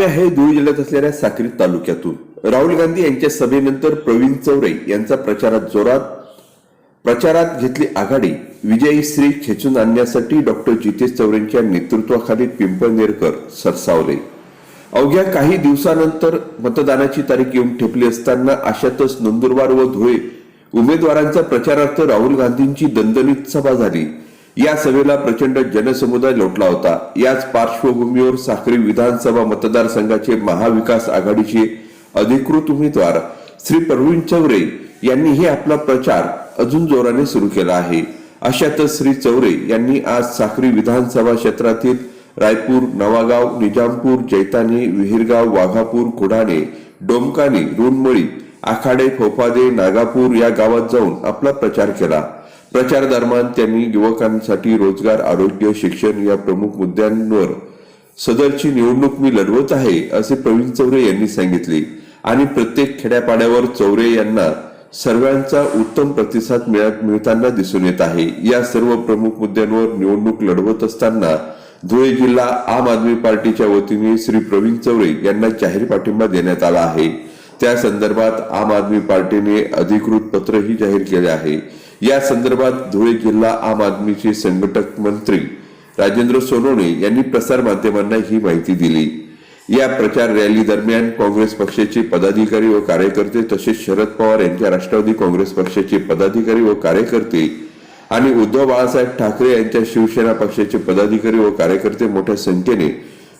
बातमी आहे धुळे जिल्ह्यात असलेल्या साक्री तालुक्यातून. राहुल गांधी यांच्या सभेनंतर प्रवीण चौरे यांचा प्रचारात जोरात प्रचारात घेतली आघाडी विजयी श्री खेचून आणण्यासाठी डॉक्टर जितेश चौरेंच्या नेतृत्वाखाली पिंपळनेरकर सरसावले. अवघ्या काही दिवसानंतर मतदानाची तारीख येऊन ठेपली असताना अशातच नंदुरबार व धुळे उमेदवारांचा प्रचारार्थ राहुल गांधींची दणदणीत सभा झाली. या सभेला प्रचंड जनसमुदाय लोटला होता. याच पार्श्वभूमीवर साखरी विधानसभा मतदारसंघाचे महाविकास आघाडीचे अधिकृत उमेदवार श्री प्रवीण चौरे यांनीही आपला प्रचार अजून जोराने सुरू केला आहे. अशातच श्री चौरे यांनी आज साखरी विधानसभा क्षेत्रातील रायपूर नवागाव निजामपूर जैतानी विहिरगाव वाघापूर कुडाणे डोमकानी रुणमळी आखाडे फोफादे नागापूर या गावात जाऊन आपला प्रचार केला. प्रचार दरम्यान त्यांनी युवकांसाठी रोजगार आरोग्य शिक्षण या प्रमुख मुद्द्यांवर सदरची निवडणूक मी लढवत आहे असे प्रवीण चौरे यांनी सांगितले. आणि प्रत्येक खेड्यापाड्यावर चौरे यांना सर्वांचा उत्तम प्रतिसाद मिळत मिळताना दिसून येत आहे. या सर्व प्रमुख मुद्द्यांवर निवडणूक लढवत असताना धुळे जिल्हा आम आदमी पार्टीच्या वतीने श्री प्रवीण चौरे यांना जाहीर पाठिंबा देण्यात आला आहे. त्या संदर्भात आम आदमी पार्टीने अधिकृत पत्रही जाहीर केले आहे. या संदर्भात धुळे जिल्हा आम आदमीचे संघटक मंत्री राजेंद्र सोनवणे यांनी प्रसार माध्यमांना ही माहिती दिली. या प्रचार रॅली दरम्यान काँग्रेस पक्षाचे पदाधिकारी व कार्यकर्ते तसेच शरद पवार यांच्या राष्ट्रवादी काँग्रेस पक्षाचे पदाधिकारी व कार्यकर्ते आणि उद्धव बाळासाहेब ठाकरे यांच्या शिवसेना पक्षाचे पदाधिकारी व कार्यकर्ते मोठ्या संख्येने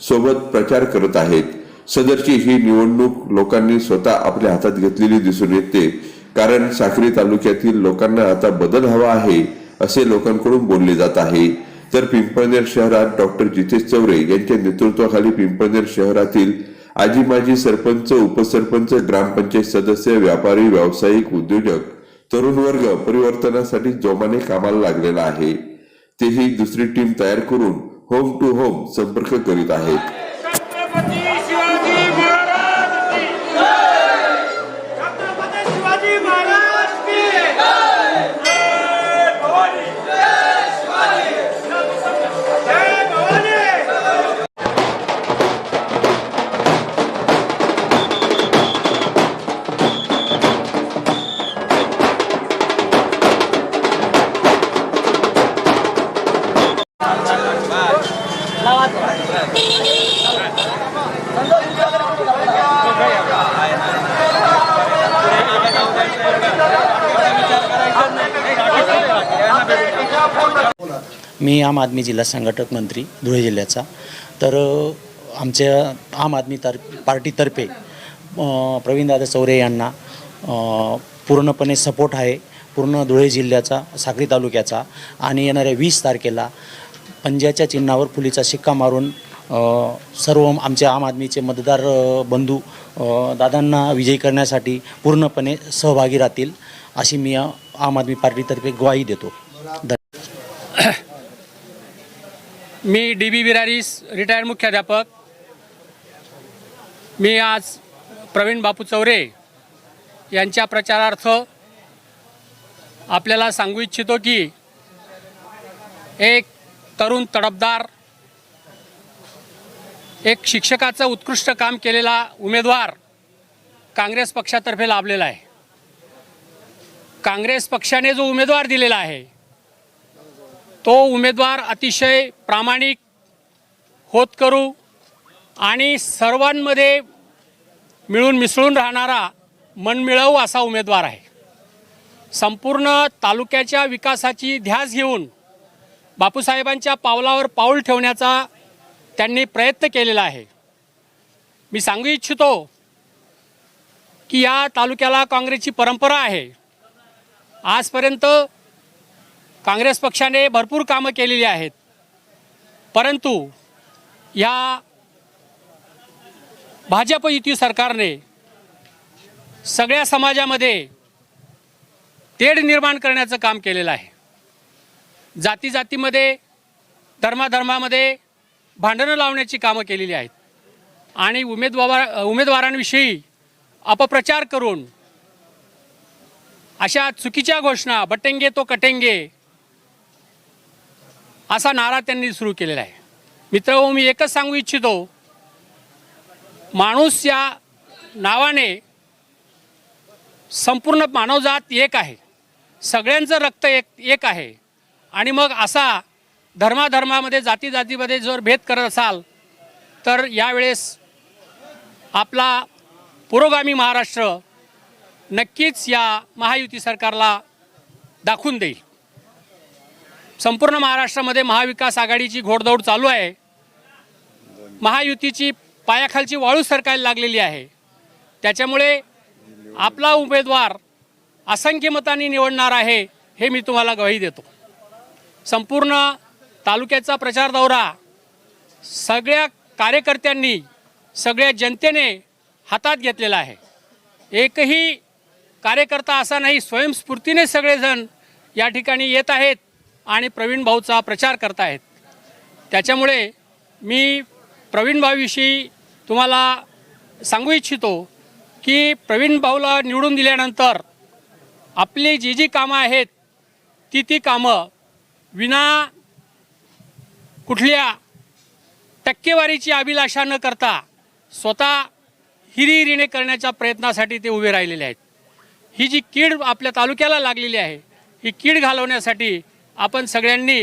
सोबत प्रचार करत आहेत. सदरची ही निवडणूक लोकांनी स्वतः आपल्या हातात घेतलेली दिसून येते. कारण साक्री तालुक्यातील लोकांना आता बदल हवा आहे असे लोकांकडून बोलले जात आहे. तर पिंपळनेर शहरात डॉक्टर जितेश चौरे यांच्या नेतृत्वाखाली पिंपळनेर शहरातील आजी माजी सरपंच उपसरपंच ग्रामपंचायत सदस्य व्यापारी व्यावसायिक उद्योजक तरुण वर्ग परिवर्तनासाठी जोमाने कामाला लागलेला आहे. तेही दुसरी टीम तयार करून होम टू होम संपर्क करीत आहेत. मी आम आदमी जिल्हा संघटक मंत्री धुळे जिल्ह्याचा. तर आमच्या आम आदमी तर पार्टीतर्फे प्रवीणदादा चौरे यांना पूर्णपणे सपोर्ट आहे. पूर्ण धुळे जिल्ह्याचा साक्री तालुक्याचा. आणि येणाऱ्या वीस तारखेला पंजाच्या चिन्हावर फुलीचा शिक्का मारून सर्व आमचे आम आदमीचे मतदार बंधू दादांना विजयी करण्यासाठी पूर्णपणे सहभागी राहतील अशी मी आम आदमी पार्टीतर्फे ग्वाही देतो. मी डी बी विरारीस रिटायर्ड मुख्याध्यापक. मी आज प्रवीण बापू चौरे यांच्या प्रचारार्थ आपल्याला सांगू इच्छितो की एक तरुण तडफदार एक शिक्षकाचं उत्कृष्ट काम केलेला उमेदवार काँग्रेस पक्षातर्फे लाभलेला आहे. काँग्रेस पक्षाने जो उमेदवार दिलेला आहे तो उमेदवार अतिशय प्रामाणिक होत करू आणि सर्वांमध्ये मिळून मिसळून राहणारा मनमिळव असा उमेदवार आहे. संपूर्ण तालुक्याच्या विकासाची ध्यास घेऊन बापूसाहेबांच्या पावलावर पाऊल ठेवण्याचा त्यांनी प्रयत्न केलेला आहे. मी सांगू इच्छितो की या तालुक्याला काँग्रेसची परंपरा आहे. आजपर्यंत काँग्रेस पक्षाने भरपूर कामं केलेली आहेत. परंतु या भाजप युती सरकारने सगळ्या समाजामध्ये तेढ निर्माण करण्याचं काम केलेलं आहे. जाती जातीमध्ये धर्माधर्मामध्ये भांडणं लावण्याची कामं केलेली आहेत. आणि उमेदवार उमेदवारांविषयी अपप्रचार करून अशा चुकीच्या घोषणा बटेंगे तो कटेंगे असा नारा त्यांनी सुरू केलेला आहे. मित्र हो, मी एकच सांगू इच्छितो. माणूस या नावाने संपूर्ण मानवजात एक आहे. सगळ्यांचं रक्त एक एक आहे. आणि मग असा धर्माधर्मामध्ये जाती जातीमध्ये जर भेद करत असाल तर यावेळेस आपला पुरोगामी महाराष्ट्र नक्कीच या महायुती सरकारला दाखवून देईल. संपूर्ण महाराष्ट्रामध्ये महाविकास आघाडीची घोडदौड चालू आहे. महायुतीची पायाखालची वाळू सरकायला लागलेली आहे. त्याच्यामुळे आपला उमेदवार असंख्य मतांनी निवडणार आहे हे मी तुम्हाला ग्वाही देतो. संपूर्ण तालुक्याचा प्रचार दौरा सगळ्या कार्यकर्त्यांनी सगळ्या जनतेने हातात घेतलेला आहे. एकही कार्यकर्ता असा नाही स्वयंस्फूर्तीने सगळेजण या ठिकाणी येत आहेत आणि प्रवीण भाऊचा प्रचार करत आहेत त्याच्यामुळे मी प्रवीण भाऊविषयी तुम्हाला सांगू इच्छितो की प्रवीण भाऊला निवडून दिल्यानंतर आपली जी जी कामं आहेत ती ती कामं विना कुठल्या टक्केवारीची अभिलाषा न करता स्वतः हिरिहिरीने करण्याच्या प्रयत्नासाठी ते उभे राहिलेले आहेत. ही जी कीड आपल्या तालुक्याला लागलेली आहे ही कीड घालवण्यासाठी आपण सगळ्यांनी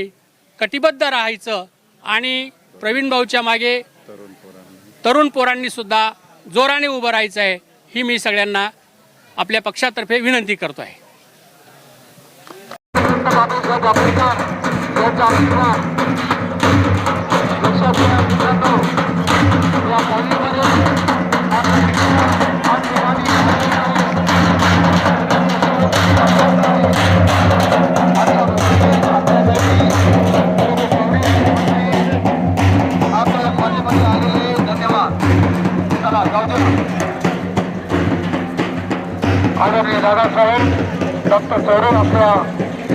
कटिबद्ध राहायचं आणि प्रवीण भाऊच्या मागे तरुण पोरांनी सुद्धा जोराने उभं राहायचं आहे ही मी सगळ्यांना आपल्या पक्षातर्फे विनंती करतो आहे दादासाहेब डॉक्टर चौरे आपल्या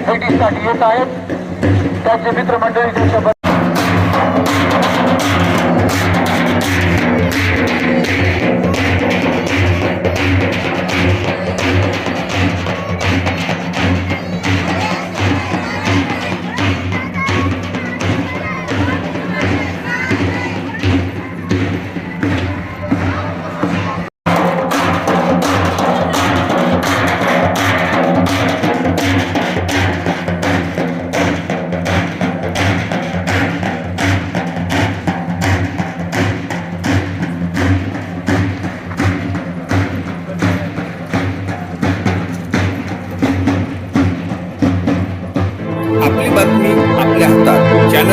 भेटीसाठी येत आहेत. त्यांचे मित्रमंडळी